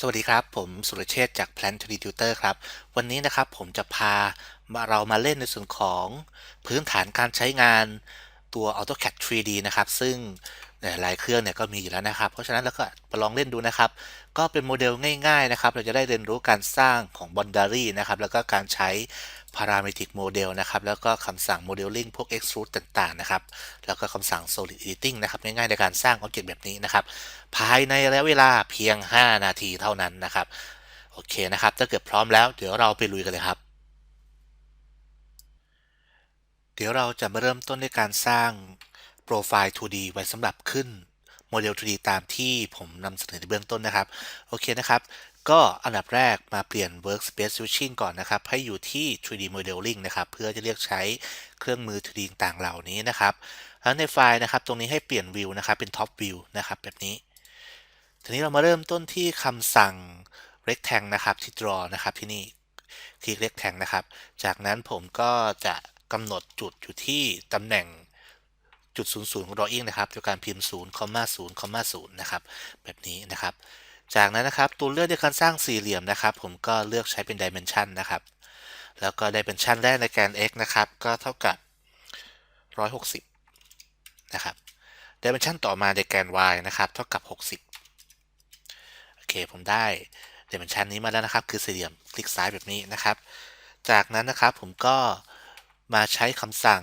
สวัสดีครับ ผมสุรเชษจาก Plan 3D Tutor ครับ วันนี้นะครับผมจะพาาเรามาเล่นในส่วนของพื้นฐานการใช้งาน ตัว AutoCAD 3D นะครับ ซึ่งหลายเครื่องเนี่ยก็มีอยู่แล้วนะครับ เพราะฉะนั้นเราก็มาลองเล่นดูนะครับ ก็เป็นโมเดลง่ายๆนะครับ เราจะได้เรียนรู้การสร้างของ boundary นะครับ แล้วก็การใช้ parametric model นะครับ แล้วก็คำสั่ง modeling พวก extrude ต่างๆ นะครับ แล้วก็คำสั่ง solid editing นะครับ ง่ายๆในการสร้าง object แบบนี้นะครับ ภายในระยะเวลาเพียง 5 นาทีเท่านั้นนะครับ โอเคนะครับ ถ้าเกิดพร้อมแล้ว เดี๋ยวเราไปลุยกันเลยครับ เดี๋ยวเราจะมาเริ่มต้นด้วยการสร้างโปรไฟล์ 2D ไว้สำหรับขึ้นโมเดล 2D ตามที่ผมนำเสนอในเบื้องต้นนะครับ โอเคนะครับ ก็อันดับแรกมาเปลี่ยน Workspace Switching ก่อนนะครับ ให้อยู่ที่ 3D Modeling นะครับ เพื่อจะเรียกใช้เครื่องมือ 3D ต่างเหล่านี้นะครับ แล้วในไฟล์นะครับ ตรงนี้ให้เปลี่ยน View นะครับ เป็น Top View นะครับแบบนี้ ทีนี้เรามาเริ่มต้นที่คำสั่ง rectangle นะครับที่ draw นะครับที่นี่ คลิก rectangle นะครับ จากนั้นผมก็จะ กำหนดจุดอยู่ที่ตำแหน่งจุด 00 ของ drawing นะครับโดยการพิมพ์ 0, 0, 0 นะครับ แบบนี้นะครับ จากนั้นนะครับตัวเลือกในการสร้างสี่เหลี่ยมนะครับ ผมก็เลือกใช้เป็น dimension นะครับ แล้วก็ dimension แรกในแกน x นะครับ ก็เท่ากับ 160 นะครับ dimension ต่อมาในแกน y นะครับ เท่ากับ 60 โอเค ผมได้ dimension นี้มาแล้วนะครับ คือสี่เหลี่ยม คลิกซ้ายแบบนี้นะครับ จากนั้นนะครับผมก็ มาใช้คำสั่ง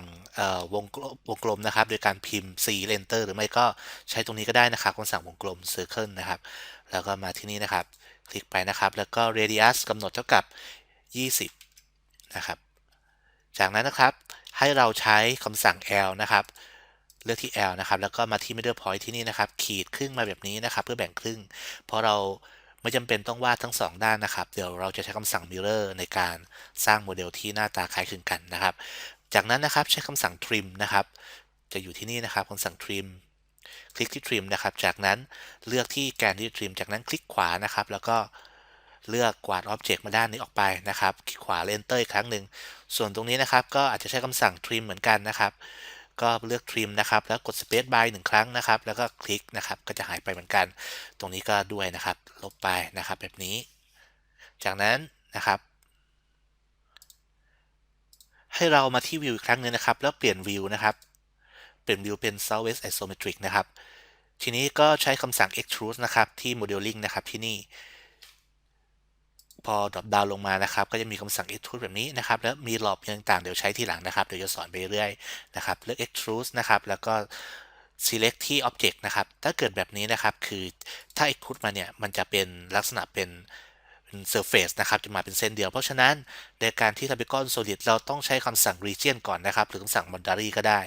วงกลมวงกลมนะครับ โดยการพิมพ์ C enter หรือไม่ก็ใช้ตรงนี้ก็ได้นะครับคำสั่งวงกลม circle นะครับ แล้วก็มาที่นี่นะครับ คลิกไปนะครับ แล้วก็ radius กำหนดเท่ากับ 20 นะครับ จากนั้นนะครับให้เราใช้คำสั่ง L นะครับ เลือกที่ L นะครับ แล้วก็มาที่ middle point ที่นี่นะครับ ขีดครึ่งมาแบบนี้นะครับ เพื่อแบ่งครึ่ง เพราะเรา ไม่จำเป็นต้องวาดทั้ง 2 ด้านนะครับ เดี๋ยวเราจะใช้คำสั่ง mirror ในการสร้างโมเดลที่หน้าตาคล้ายคลึงกันนะครับ จากนั้นนะครับใช้คำสั่ง trim นะครับ จะอยู่ที่นี่นะครับคำสั่ง trim คลิกที่ trim นะครับ จากนั้นเลือกที่แกนที่ trim จากนั้นคลิกขวานะครับ แล้วก็เลือกกวาด Object มาด้านนี้ออกไปนะครับ คลิกขวา Enter อีกครั้งหนึ่ง ส่วนตรงนี้นะครับ ก็อาจจะใช้คำสั่ง trim เหมือนกันนะครับ ก็เลือก trim นะครับ แล้วกด space bar หนึ่งครั้งนะครับ แล้วก็คลิกนะครับ ก็จะหายไปเหมือนกัน ตรงนี้ก็ด้วยนะครับ ลบไปนะครับ แบบนี้ จากนั้นนะครับ ให้เรามาที่ view อีกครั้งหนึงนะครับ แล้วเปลี่ยน view นะครับเปลี่ยน view เป็น southwest isometric นะครับ ทีนี้ก็ใช้คำสั่ง extrude นะครับ ที่ modeling นะครับที่นี่ พอ drop down ลงมานะครับ ก็จะมีคำสั่ง extrude แบบนี้นะครับ แล้วมีหลอบต่างๆ เดี๋ยวใช้ทีหลังนะครับ เดี๋ยวจะสอนไปเรื่อยนะครับ เลือก extrude นะครับ แล้วก็ select ที่ object นะครับ ถ้าเกิดแบบนี้นะครับ คือถ้า extrude มาเนี่ย มันจะเป็นลักษณะเป็นเป็น surface นะครับ จะมาเป็นเส้นเดียว เพราะฉะนั้นในการที่ทำเป็นก้อน solid เราต้องใช้คำสั่ง region ก่อนนะครับ หรือคำสั่ง boundary ก็ได้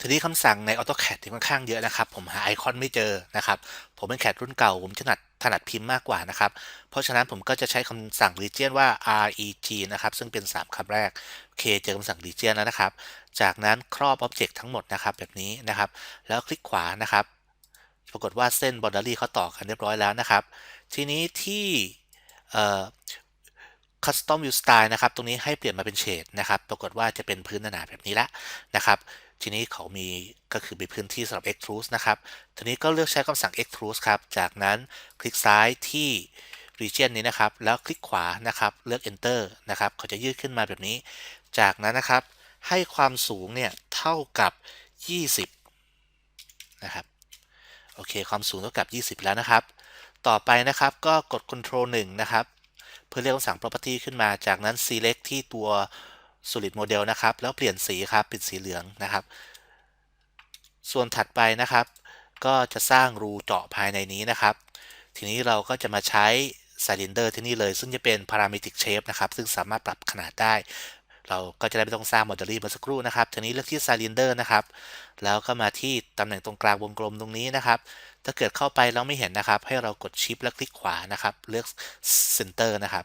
ทีนี้คำสั่งใน AutoCAD ที่ค่อนข้างเยอะนะครับ ผมหาไอคอนไม่เจอนะครับ ผมเป็นแคดรุ่นเก่า ผมถนัด ถนัดพิมพ์มากกว่านะครับ เพราะฉะนั้นผมก็จะใช้คำสั่ง region ว่า reg นะครับ ซึ่งเป็น 3คำแรกโอเคเจอคำสั่ง region แล้วนะครับ จากนั้นครอบ Object ทั้งหมดนะครับ แบบนี้นะครับ แล้วคลิกขวานะครับ ปรากฏว่าเส้น boundary เขาต่อกันเรียบร้อยแล้วนะครับ ทีนี้ที่ custom view style นะครับ ตรงนี้ให้เปลี่ยนมาเป็นเฉดนะครับ ปรากฏว่าจะเป็นพื้นหนาแบบนี้ละนะครับ ทีนี้เขามีก็คือเป็นพื้นที่สำหรับ extrude นะครับ ทีนี้ก็เลือกใช้คำสั่ง extrude ครับ จากนั้นคลิกซ้ายที่ region นี้นะครับ แล้วคลิกขวานะครับ เลือก enter นะครับ เขาจะยืดขึ้นมาแบบนี้ จากนั้นนะครับ ให้ความสูงเนี่ยเท่ากับ 20 นะครับ โอเค ความสูงเท่ากับ 20 แล้วนะครับ ต่อไปนะครับ ก็กด Ctrl 1 นะครับ พื่อเรียกคำสั่ง property ขึ้นมา จากนั้น select ที่ตัว solid model นะครับ แล้วเปลี่ยนสีครับเป็นสีเหลืองนะครับ ส่วนถัดไปนะครับ ก็จะสร้างรูเจาะภายในนี้นะครับ ทีนี้เราก็จะมาใช้ cylinder ที่นี่เลย ซึ่งจะเป็น parametric shape นะครับ ซึ่งสามารถปรับขนาดได้ เราก็จะได้ไม่ต้องสร้าง modeling มาสักครู่นะครับ ทีนี้เลือกที่ cylinder นะครับ แล้วก็มาที่ตำแหน่งตรงกลางวงกลมตรงนี้นะครับ ถ้าเกิดเข้าไปแล้วไม่เห็นนะครับ ให้เรากด shift แล้วคลิกขวานะครับ เลือก center นะครับ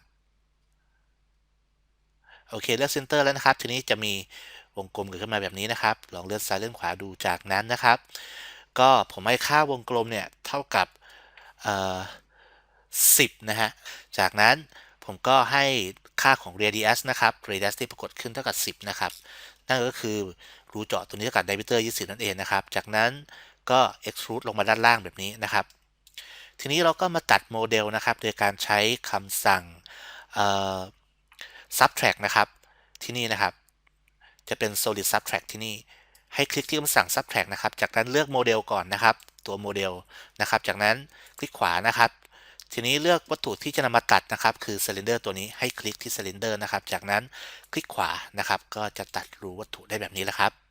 โอเค เลือก center แล้วนะครับ ทีนี้จะมีวงกลมเกิดขึ้นมาแบบนี้นะครับ ลองเลื่อนซ้ายเลื่อนขวาดูจากนั้นนะครับ ก็ผมให้ค่าวงกลมเนี่ยเท่ากับเอ่อ10นะฮะ จากนั้นผมก็ให้ ค่าของ radius นะครับ radius ที่ปรากฏขึ้นเท่ากับ 10 นะครับ นั่นก็คือรูเจาะตัวนี้เท่ากับ diameter 20 นั่นเองนะครับ จากนั้นก็ extrude ลงมาด้านล่างแบบนี้นะครับ ทีนี้เราก็มาตัดโมเดลนะครับ โดยการใช้คำสั่ง subtract นะครับ ที่นี่นะครับ จะเป็น solid subtract ที่นี่ ให้คลิกที่คำสั่ง subtract นะครับ จากนั้นเลือกโมเดลก่อนนะครับ ตัวโมเดลนะครับ จากนั้นคลิกขวานะครับ ทีนี้เลือกวัตถุที่จะนำมาตัดนะครับ คือซิลินเดอร์ตัวนี้ให้คลิกที่ซิลินเดอร์นะครับ จากนั้นคลิกขวานะครับ ก็จะตัดรูวัตถุได้แบบนี้แล้วครับ